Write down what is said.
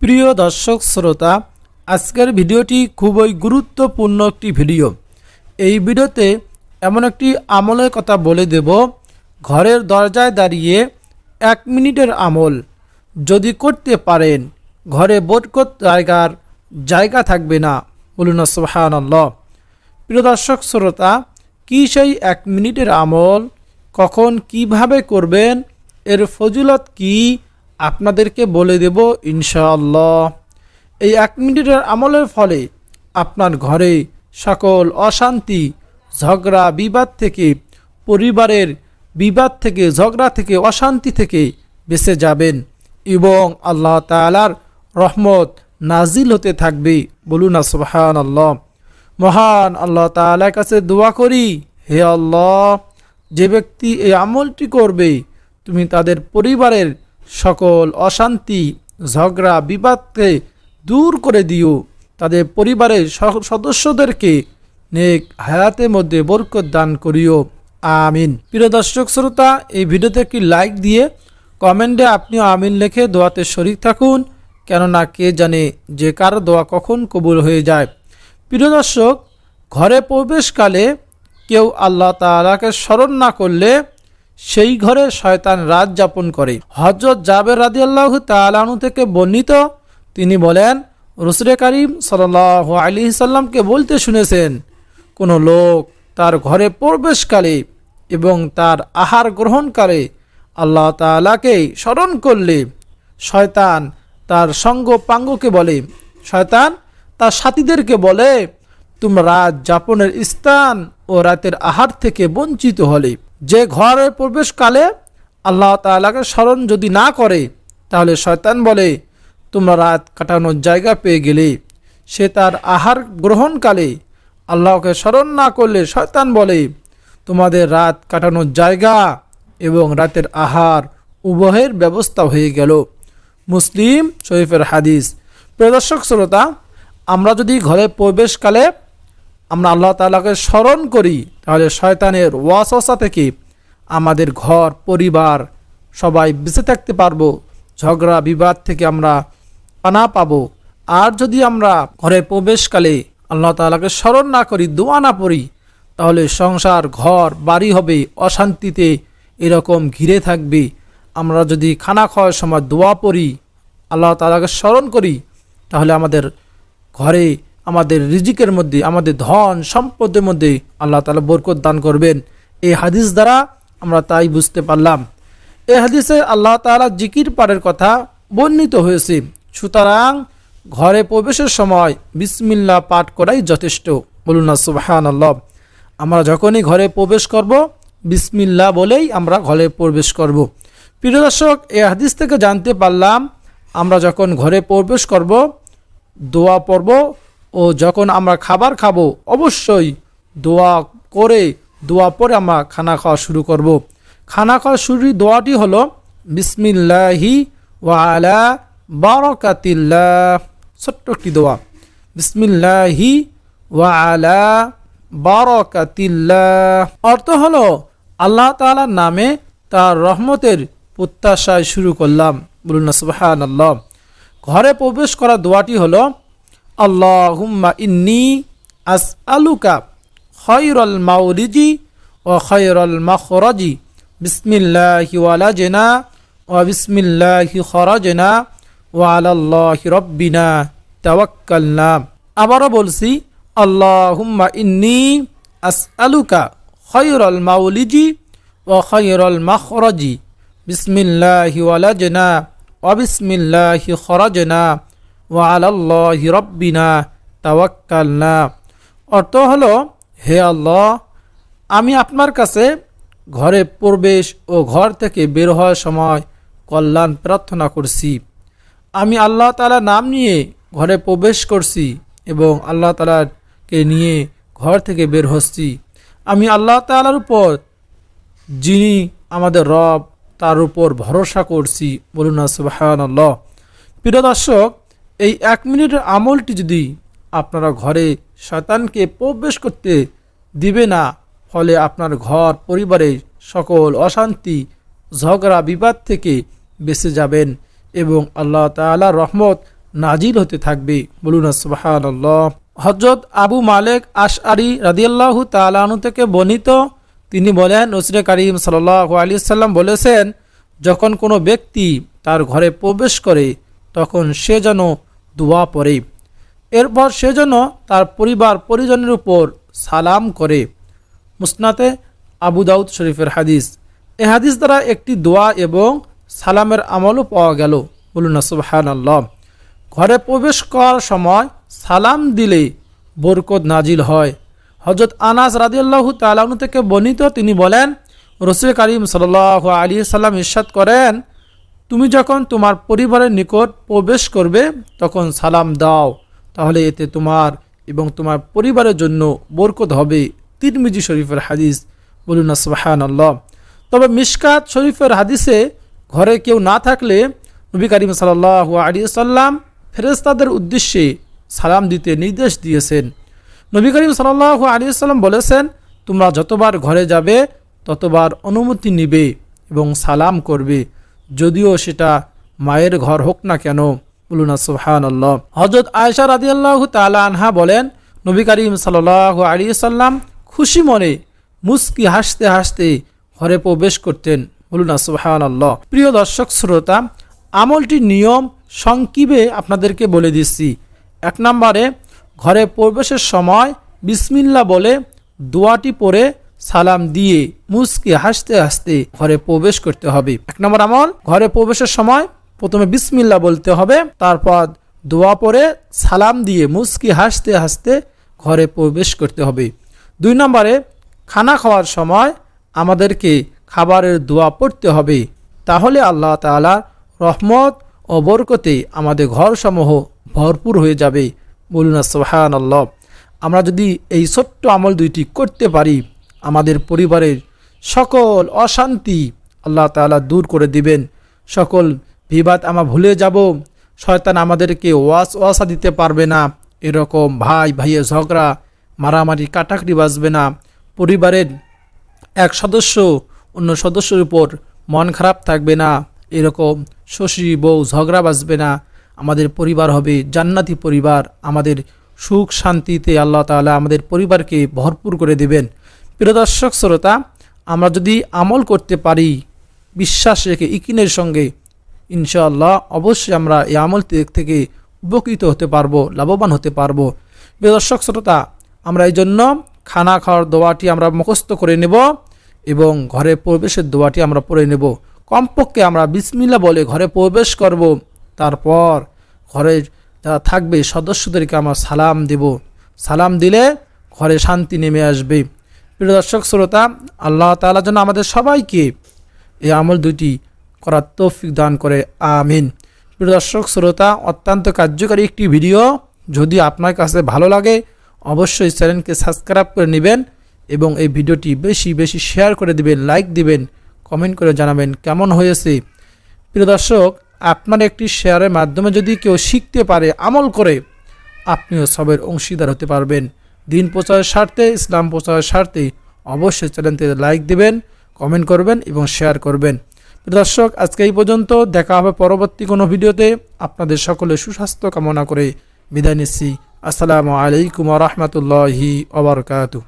প্রিয় দর্শক শ্রোতা, আজকের ভিডিওটি খুবই গুরুত্বপূর্ণ একটি ভিডিও। এই ভিডিওতে এমন একটি আমলের কথা বলে দেব। ঘরের দরজায় দাঁড়িয়ে এক মিনিটের আমল। যদি করতে পারেন, ঘরে বরকত জায়গার জায়গা থাকবে না। বলুন সোহান প্রিয় দর্শক শ্রোতা, কী সেই এক মিনিটের আমল? কখন কীভাবে করবেন? এর ফজিলত কি? আপনাদেরকে বলে দেব, ইনশাআল্লাহ। এই এক মিনিটের আমলের ফলে আপনার ঘরে সকল অশান্তি, ঝগড়া, বিবাদ থেকে, পরিবারের বিবাদ থেকে, ঝগড়া থেকে, অশান্তি থেকে বেঁচে যাবেন এবং আল্লাহ তালার রহমত নাজিল হতে থাকবে। বলুন না আল্লাহ মহান আল্লাহ তালার কাছে দোয়া করি, হে আল্লাহ, যে ব্যক্তি এই আমলটি করবে, তুমি তাদের পরিবারের সকল অশান্তি, ঝগড়া, বিবাদকে দূর করে দিও। তাদের পরিবারের সদস্যদেরকে নেক হায়াতের মধ্যে বরকত দান করিও। আমিন। প্রিয় দর্শক শ্রোতা, এই ভিডিওতে একটি লাইক দিয়ে কমেন্টে আপনিও আমিন লিখে দোয়াতে শরিক থাকুন, কেননা কে জানে যে কার দোয়া কখন কবুল হয়ে যায়। প্রিয় দর্শক, ঘরে প্রবেশকালে কেউ আল্লাহ তাআলাকে স্মরণ না করলে সেই ঘরে শয়তান রাত যাপন করে। হজরত জাবের রাদি আল্লাহ তালানু থেকে বর্ণিত, তিনি বলেন রসুরে করিম সাল আলী সাল্লামকে বলতে শুনেছেন, কোনো লোক তার ঘরে প্রবেশকালে এবং তার আহার গ্রহণকালে আল্লাহ তালাকে স্মরণ করলে শয়তান তার সঙ্গ পাঙ্গকে বলে, শয়তান তার সাথীদেরকে বলে, তোমরা রাত যাপনের স্থান ও রাতের আহার থেকে বঞ্চিত হলে। যে ঘরে প্রবেশকালে আল্লাহ তাআলাকে স্মরণ যদি না করে, তাহলে শয়তান বলে, তোমরা রাত কাটানোর জায়গা পেয়ে গেলে। সে তার আহার গ্রহণকালে আল্লাহকে স্মরণ না করলে শয়তান বলে, তোমাদের রাত কাটানোর জায়গা এবং রাতের আহার উভয়ের ব্যবস্থা হয়ে গেল। মুসলিম শরীফের হাদিস। প্রদর্শক শ্রোতা, আমরা যদি ঘরে প্রবেশকালে আমরা আল্লাহ তালাকে স্মরণ করি, তাহলে শয়তানের ওয়াসওয়াসা থেকে আমাদের ঘর, পরিবার সবাই বেঁচে থাকতে পারব, ঝগড়া, বিবাদ থেকে আমরা পানা পাবো। আর যদি আমরা ঘরে প্রবেশকালে আল্লাহ তাআলাকে স্মরণ না করি, দোয়া না পড়ি, তাহলে সংসার, ঘর, বাড়ি হবে অশান্তিতে, এরকম ঘিরে থাকবে। আমরা যদি খানা খাওয়ার সময় দোয়া পড়ি, আল্লাহ তালাকে স্মরণ করি, তাহলে আমাদের ঘরে আমাদের রিজিকের মধ্যে, আমাদের ধন, সম্পদের মধ্যে আল্লাহ তালা বরকত দান করবেন। এই হাদিস দ্বারা আমরা তাই বুঝতে পারলাম। এ হাদিসে আল্লাহ তালা জিকির পারের কথা বর্ণিত হয়েছে। সুতরাং ঘরে প্রবেশের সময় বিসমিল্লা পাঠ করাই যথেষ্ট। বলুন না সুবাহান আল্লাহ আমরা যখনই ঘরে প্রবেশ করব, বিসমিল্লা বলেই আমরা ঘরে প্রবেশ করব। প্রিয় দর্শক এই হাদিস থেকে জানতে পারলাম, আমরা যখন ঘরে প্রবেশ করব, দোয়া পড়ব ও যখন আমরা খাবার খাব, অবশ্যই দোয়া করে, দোয়া পরে আমরা খানা খাওয়া শুরু করব। খানা খাওয়া শুরু, দোয়াটি হলো, বিসমিল্লাহি ওয়ালা বারকাতিল্লাহ ছোট্ট একটি দোয়া। বিসমিল্লাহি ওয়ালা বারকাতিল্লাহ অর্থ হলো, আল্লাহ তাআলার নামে তার রহমতের প্রত্যাশায় শুরু করলাম। বলুন আল্লাহ ঘরে প্রবেশ করা দোয়াটি হলো আল্লাহুম্মা ইন্নি আস আলুকা খয়রল মাউরিজি ও খয়রল মখরজি। বিসমিল্লাহি ওয়ালাজেনা ও বিসমিল্লাহি খরজেনা ও আলাল্লাহি রব্বিনা তাওয়াক্কালনা। আবারও বলছি, আল্লাহুম্মা ইন্নি আস আলুকা খয়রল মাউলিজি ও খয়রল মখরজি। বিসমিল্লাহি ওয়ালাজেনা অবিসমিল্লাহি খরজনা। ও রব্বিনা, তাওয়াক্কালনা। অর্থ হলো, হে আল্লাহ, আমি আপনার কাছে ঘরে প্রবেশ ও ঘর থেকে বের হওয়ার সময় কল্যাণ প্রার্থনা করছি। আমি আল্লাহ তালা নাম নিয়ে ঘরে প্রবেশ করছি এবং আল্লাহ তালাকে নিয়ে ঘর থেকে বের হচ্ছি। আমি আল্লাহ তালার উপর, যিনি আমাদের রব, তার উপর ভরসা করছি। বলুন আল্লাহ প্রিয় দর্শক এই এক মিনিটের আমলটি যদি আপনারা ঘরে শয়তানকে প্রবেশ করতে দিবে না, ফলে আপনার ঘর পরিবারে সকল অশান্তি, ঝগড়া, বিবাদ থেকে বেঁচে যাবেন এবং আল্লাহ তাআলার রহমত নাজিল হতে থাকবে। বলুন সুবাহান হজরত আবু মালেক আশ আশআরি রাদিয়াল্লাহু তালানু থেকে বর্ণিত, তিনি বলেন, নসরে করিম সাল্লাহ আলী সাল্লাম বলেছেন, যখন কোনো ব্যক্তি তার ঘরে প্রবেশ করে, তখন সে যেন দোয়া পড়ে। এরপর সে যেন তার পরিবার, পরিজনের উপর সালাম করে। মুসনাতে আবু দাউদ শরীফের হাদিস। এ হাদিস দ্বারা একটি দোয়া এবং সালামের আমলও পাওয়া গেল। বলুন সুবাহান আল্লাহ ঘরে প্রবেশ করার সময় সালাম দিলে বরকত নাজিল হয়। হজরত আনাস রাদিয়াল্লাহু তালাহু থেকে বর্ণিত তিনি বলেন, রসুল করিম সাল আলী সাল্লাম ইরশাদ করেন তুমি যখন তোমার পরিবারের নিকট প্রবেশ করবে, তখন সালাম দাও। তাহলে এতে তোমার এবং তোমার পরিবারের জন্য বরকত হবে। তিরমিজি শরীফের হাদিস বলুন না সুবাহান আল্লাহ তবে মিশকাত শরীফের হাদিসে ঘরে কেউ না থাকলে নবী করিম সাল্লাহ আলী সাল্লাম ফেরেস্তাদের উদ্দেশ্যে সালাম দিতে নির্দেশ দিয়েছেন। নবী করিম সাল্লাহ আলী সাল্লাম বলেছেন, তোমরা যতবার ঘরে যাবে, ততবার অনুমতি নিবে এবং সালাম করবে। যদিও সেটা মায়ের ঘর হোক না কেন, বলুন সুহান আল্লাহ হজরত আয়সা রাদি আল্লাহ আনহা বলেন, নবী করিম সাল্লাহ আলী সাল্লাম খুশি মনে মুস্কি হাসতে হাসতে ঘরে প্রবেশ করতেন, বলুন সুহান আল্লাহ প্রিয় দর্শক, শ্রোতা আমলটির নিয়ম সংক্ষিপে আপনাদেরকে বলে দিচ্ছি। এক নম্বরে, ঘরে প্রবেশের সময় বিসমিল্লা বলে দোয়াটি পরে সালাম দিয়ে মুসকে হাসতে হাসতে ঘরে প্রবেশ করতে হবে। এক নম্বর আমল, ঘরে প্রবেশের সময় প্রথমে বিসমিল্লা বলতে হবে, তারপর দোয়া পরে সালাম দিয়ে মুসকি হাসতে হাসতে ঘরে প্রবেশ করতে হবে। দুই নম্বরে, খানা খাওয়ার সময় আমাদেরকে খাবারের দোয়া পড়তে হবে। তাহলে আল্লাহ তালা রহমত ও বরকতে আমাদের ঘরসমূহ ভরপুর হয়ে যাবে। বলুন সোহান আল্লাহ আমরা যদি এই ছোট্ট আমল দুইটি করতে পারি আমাদের পরিবারের সকল অশান্তি আল্লাহ তালা দূর করে দিবেন। সকল বিবাদ আমরা ভুলে যাব। শয়তান আমাদেরকে ওয়াস ওয়াসা দিতে পারবে না। এরকম ভাই, ভাইয়ের ঝগড়া, মারামারি, কাটাকাটি বাজবে না। পরিবারের এক সদস্য অন্য সদস্যের উপর মন খারাপ থাকবে না। এরকম শশী, বউ ঝগড়া বাজবে না। আমাদের পরিবার হবে জান্নাতি পরিবার। আমাদের সুখ শান্তিতে আল্লাহ তালা আমাদের পরিবারকে ভরপুর করে দেবেন। প্রিয় দর্শক, শ্রোতা, আমরা যদি আমল করতে পারি, বিশ্বাস রেখে ইকিনের সঙ্গে, ইনশাআল্লাহ অবশ্যই আমরা এই আমল থেকে উপকৃত হতে পারব, লাভবান হতে পারব। প্রিয় দর্শক, শ্রোতা, আমরা এই জন্য খানা খাওয়ার দোয়াটি আমরা মুখস্থ করে নেব এবং ঘরে প্রবেশের দোয়াটি আমরা পড়ে নেব। কমপক্ষে আমরা বিসমিল্লা বলে ঘরে প্রবেশ করব, তারপর ঘরের যারা থাকবে সদস্যদেরকে আমরা সালাম দেব। সালাম দিলে ঘরে শান্তি নেমে আসবে। প্রিয় দর্শক, শ্রোতা, আল্লাহ তালা যেন আমাদের সবাইকে এই আমল দুটি করার তৌফিক দান করে, আমিন। প্রিয় দর্শক, শ্রোতা, অত্যন্ত কার্যকারী একটি ভিডিও। যদি আপনার কাছে ভালো লাগে, অবশ্যই চ্যানেলকে সাবস্ক্রাইব করে নেবেন এবং এই ভিডিওটি বেশি বেশি শেয়ার করে দিবেন, লাইক দিবেন, কমেন্ট করে জানাবেন কেমন হয়েছে। প্রিয় দর্শক, আপনার একটি শেয়ারের মাধ্যমে যদি কেউ শিখতে পারে, আমল করে, আপনিও সবের অংশীদার হতে পারবেন। দিন প্রচারের স্বার্থে, ইসলাম প্রচারের স্বার্থে অবশ্যই চ্যানেলটি লাইক দিবেন, কমেন্ট করবেন এবং শেয়ার করবেন। দর্শক, আজকে এই পর্যন্ত। দেখা হবে পরবর্তী কোনো ভিডিওতে। আপনাদের সকলে সুস্বাস্থ্য কামনা করে বিদায় নিচ্ছি। আসসালামু আলাইকুম রহমতুল্লাহি ওবরকাতু